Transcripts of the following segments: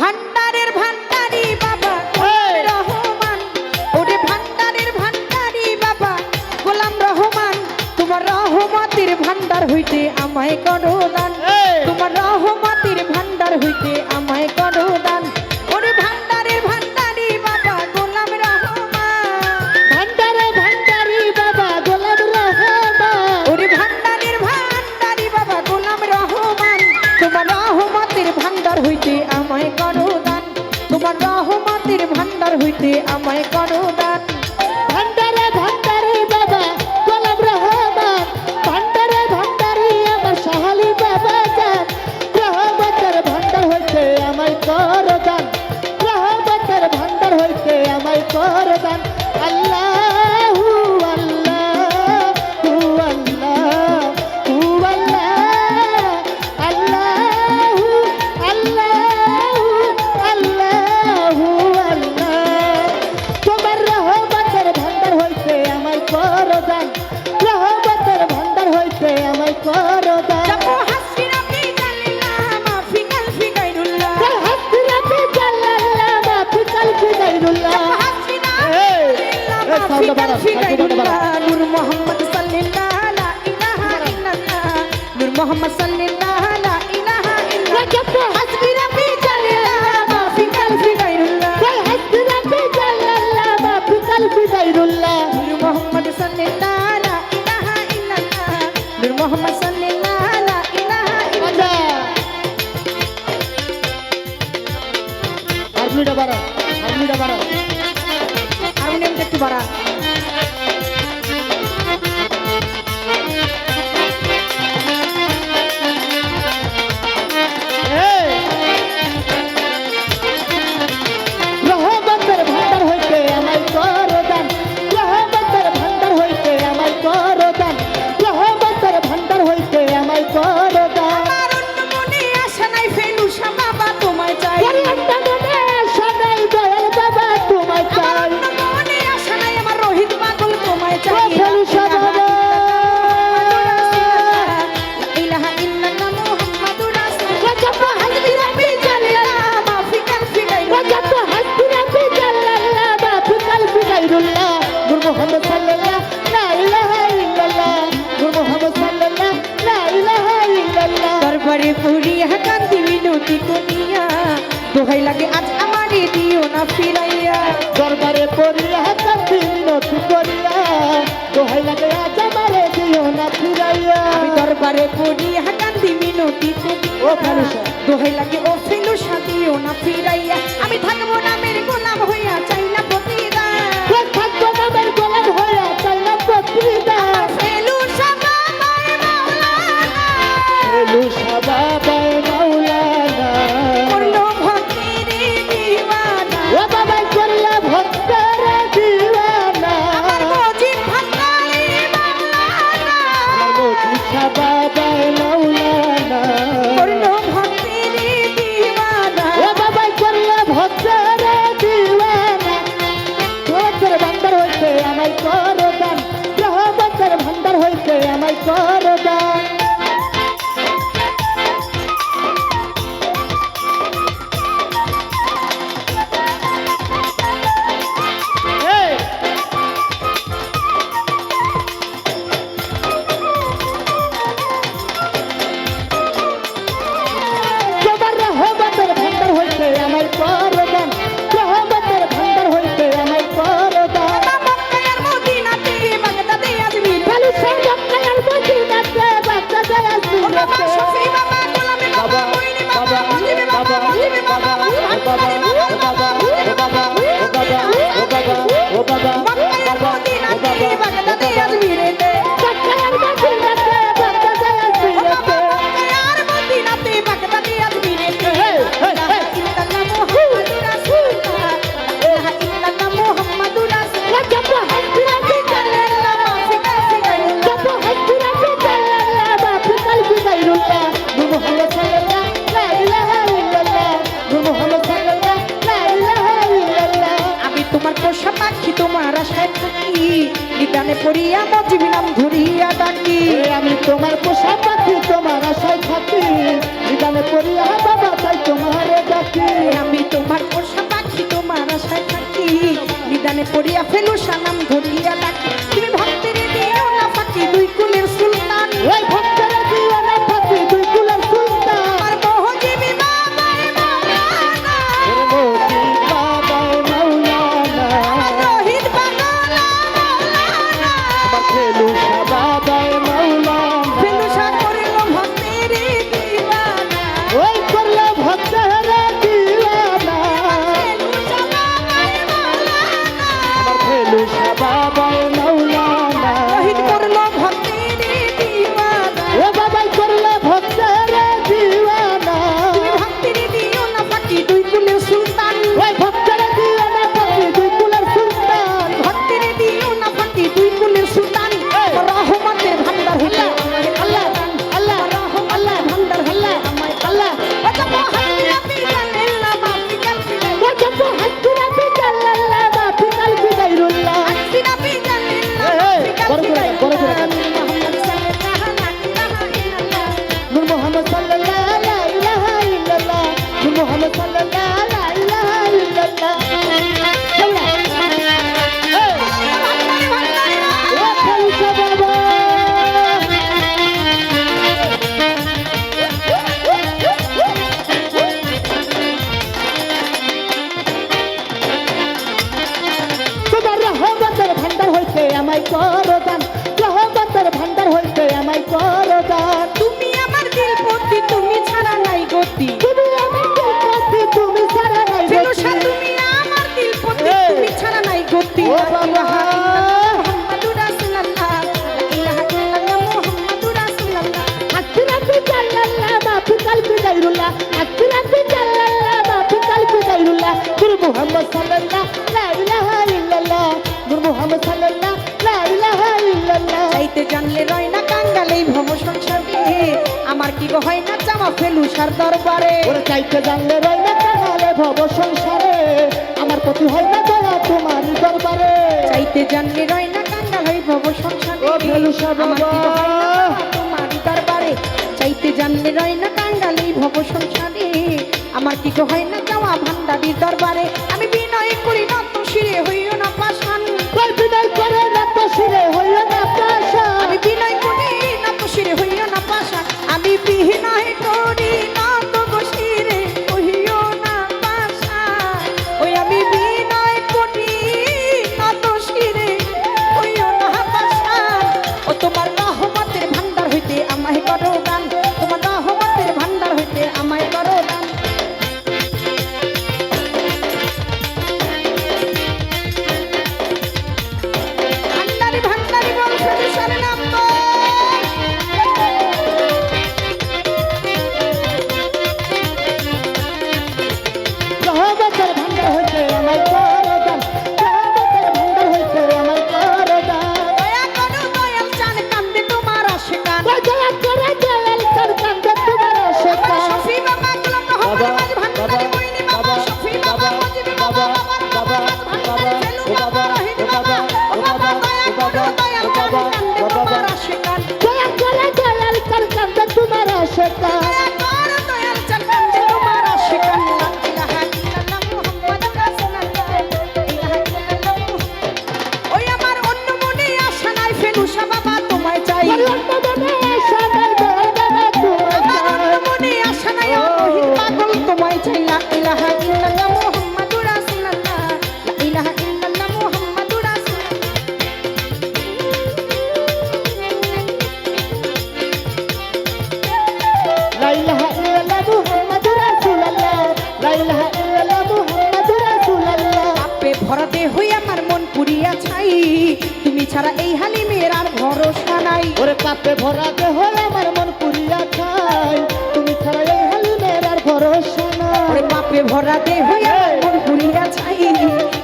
ভান্ডারের ভান্ডারি বাবা রহমান। ওরে ভান্ডারের ভান্ডারি বাবা গোলাম রহমান তোমার ভান্ডার হইতে আমায় করো না আমায় করো দান। ভান্ডারে ভান্ডারে বাবা, গোলাম রহমান। ভান্ডারে ভান্ডারে আমার সহালি বাবা যান রহমতের ভান্ডার হইতে আমায় করো দান। রহমতের ভান্ডার হইতে আমায় করো দান। আল্লাহ পাড়া লাগে আজ আমারই দিও না ফিরাইয়া। দরবারে পড়িয়া কাছে মিনতি করিয়া। দোহাই লাগে আজ আমারে দিও না ফিরাইয়া। আমি দরবারে পড়িয়া কান্দি মিনতি করিয়া। দোহাই লাগে ও ফিলু সাদিও না ফিরাইয়া। আমায় করো ধরিয়া বাঁচিলাম ধরিয়া ডাকি। আমি তোমার পোষা পাখি তোমার আশায় থাকি। জীবনে পড়িয়া বাবা তাই তোমারে ডাকি। আমি তোমার পোষা পাখি তোমার আশায় থাকি। বিদানে পড়িয়া ফেলু সানাম ধরিয়া ডাকি। তুমি ভক্তের দিও না পাখি দুই কুলের সুলতান। ওই ভক্ত আমায় করো দান। রহমতের ভান্ডার হইতে আমায় করো দান। তুমি আমার দিল পতি তুমি ছাড়া নাই গতি। তুমি আমার দিল পতি তুমি ছাড়া নাই গতি। তুমি আমার দিল পতি তুমি ছাড়া নাই গতি। ও বাবা। محمد صلى الله রয় না কাঙ্গালে ভব সংসারে আমার কি হয় না জামা ফেলুসার দরবারে? চাইতে জানলে রয় না কাঙ্গালে ভব সংসারে। আমার প্রতি হয় না দয়া তোমার দরবারে। চাইতে জানলে রয় না কাঙ্গাল ভব সংসারে ও ফেলুসার তোমার দরবারে? চাইতে জানলে রয় না কাঙ্গালে ভব সংসারে। আমার কি হয় না যাওয়া ভান্ডারির দরবারে? আমি বিনয় করি না অপরাধে হইয়া মন পুরিয়া চাই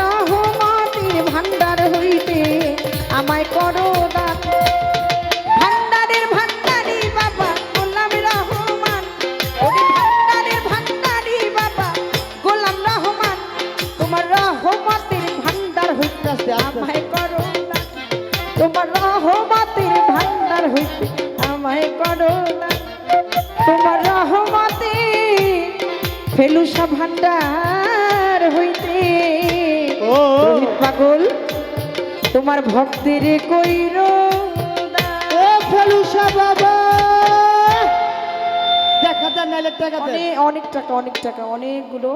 রহমাতির ভান্ডার হইতে আমায় করো ভান্ডারি বাবা তোমার রহমাতির ভান্ডার হইতেছে, আমায় করো তোমার রহমাতির ভান্ডার হইতে আমায় করো তোমার রহমাতির ফেলুসা ভান্ডার রোহিত পাগল তোমার ভক্তির কইর বাবা! দেখা যায় নাইলে টাকা অনেক টাকা অনেক টাকা অনেকগুলো